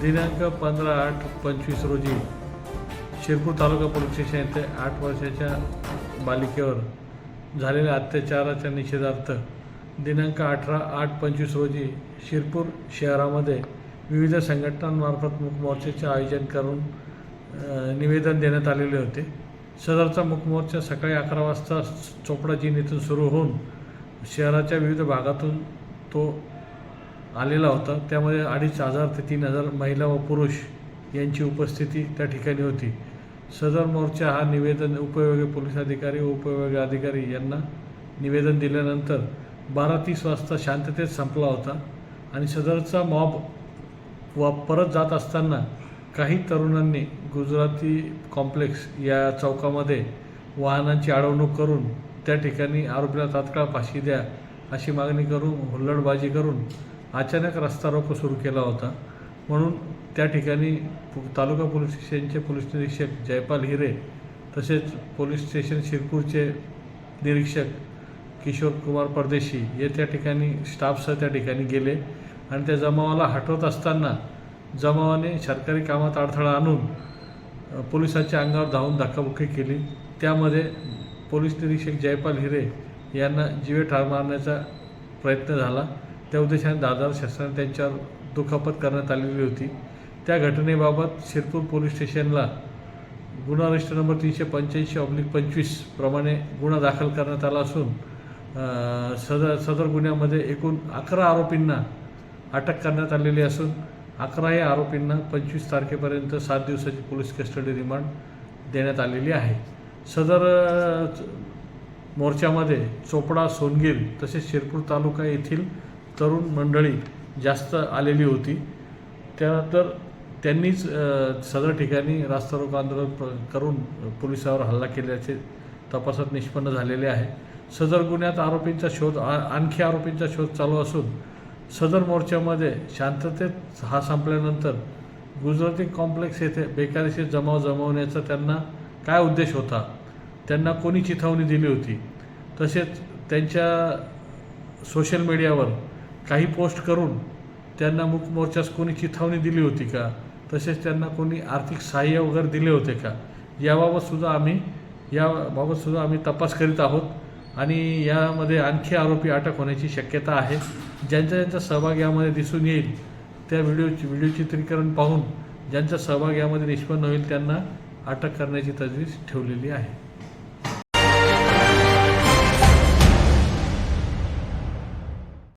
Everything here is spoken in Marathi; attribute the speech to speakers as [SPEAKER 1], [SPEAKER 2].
[SPEAKER 1] दिनांक पंधरा आठ पंचवीस रोजी शिरपूर तालुका पोलीस स्टेशन येथे आठ वर्षाच्या बालिकेवर झालेल्या अत्याचाराच्या निषेधार्थ दिनांक अठरा आठ पंचवीस रोजी शिरपूर शहरामध्ये विविध संघटनांमार्फत मुकमोर्चाचे आयोजन करून निवेदन देण्यात आलेले होते. सदरचा मुखमोर्चा सकाळी अकरा वाजता चोपडा जिन येथून सुरू होऊन शहराच्या विविध भागातून तो आलेला होता. त्यामध्ये अडीच हजार ते तीन हजार महिला व पुरुष यांची उपस्थिती त्या ठिकाणी होती. सदर मोर्चा हा निवेदन उपविभागीय पोलीस अधिकारी व उपविभागीय अधिकारी यांना निवेदन दिल्यानंतर बारा तीस वाजता शांततेत संपला होता आणि सदरचा मॉब व परत जात असताना काही तरुणांनी गुजराती कॉम्प्लेक्स या चौकामध्ये वाहनांची अडवणूक करून त्या ठिकाणी आरोपीला तात्काळ फाशी द्या अशी मागणी करून हुल्लडबाजी करून अचानक रस्ता रोको सुरू केला होता. म्हणून त्या ठिकाणी तालुका पोलीस स्टेशनचे पोलीस निरीक्षक जयपाल हिरे तसेच पोलीस स्टेशन शिरपूरचे निरीक्षक किशोर कुमार परदेशी हे त्या ठिकाणी स्टाफसह त्या ठिकाणी गेले आणि त्या जमावाला हटवत असताना जमावाने सरकारी कामात अडथळा आणून पोलिसांच्या अंगावर धावून धक्काबुक्की केली. त्यामध्ये पोलीस निरीक्षक जयपाल हिरे यांना जीवे ठार मारण्याचा प्रयत्न झाला. त्या उद्देशाने दादार शस्त्राने त्यांच्यावर दुखापत करण्यात आलेली होती. त्या घटनेबाबत शिरपूर पोलीस स्टेशनला गुन्हा रजिस्टर नंबर तीनशे पंच्याऐंशी ऑब्लिक पंचवीस प्रमाणे गुन्हा दाखल करण्यात आला असून सदर सदर गुन्ह्यामध्ये एकूण अकरा आरोपींना अटक करण्यात आलेली असून अकराही आरोपींना पंचवीस तारखेपर्यंत सात दिवसाची पोलीस कस्टडी रिमांड देण्यात आलेली आहे. सदर मोर्चामध्ये चोपडा सोनगिर तसेच शिरपूर तालुका येथील तरुण मंडळी जास्त आलेली होती. त्यानंतर त्यांनीच सदर ठिकाणी रास्ता रोको आंदोलन प- करून पोलिसावर हल्ला केल्याचे तपासात निष्पन्न झालेले आहे. सदर गुन्ह्यात आरोपींचा शोध आ- आणखी आरोपींचा शोध चालू असून सदर मोर्चामध्ये शांततेत हा संपल्यानंतर गुजराती कॉम्प्लेक्स येथे बेकायदेशीर जमाव जमवण्याचा त्यांना काय उद्देश होता? त्यांना कोणी चिथावणी दिली होती? तसेच त्यांच्या सोशल मीडियावर काही पोस्ट करून त्यांना मूक मोर्चास कोणी चिथावणी दिली होती का? तसेच त्यांना कोणी आर्थिक सहाय्य वगैरे दिले होते का? याबाबत सुद्धा आम्ही याबाबतसुद्धा आम्ही तपास करीत आहोत आणि यामध्ये आणखी आरोपी अटक होण्याची शक्यता आहे. ज्यांचा ज्यांचा सहभाग यामध्ये दिसून येईल त्या व्हिडिओची व्हिडिओ चित्रीकरण पाहून ज्यांचा सहभाग यामध्ये निष्पन्न होईल त्यांना अटक करण्याची तजवीज ठेवलेली आहे.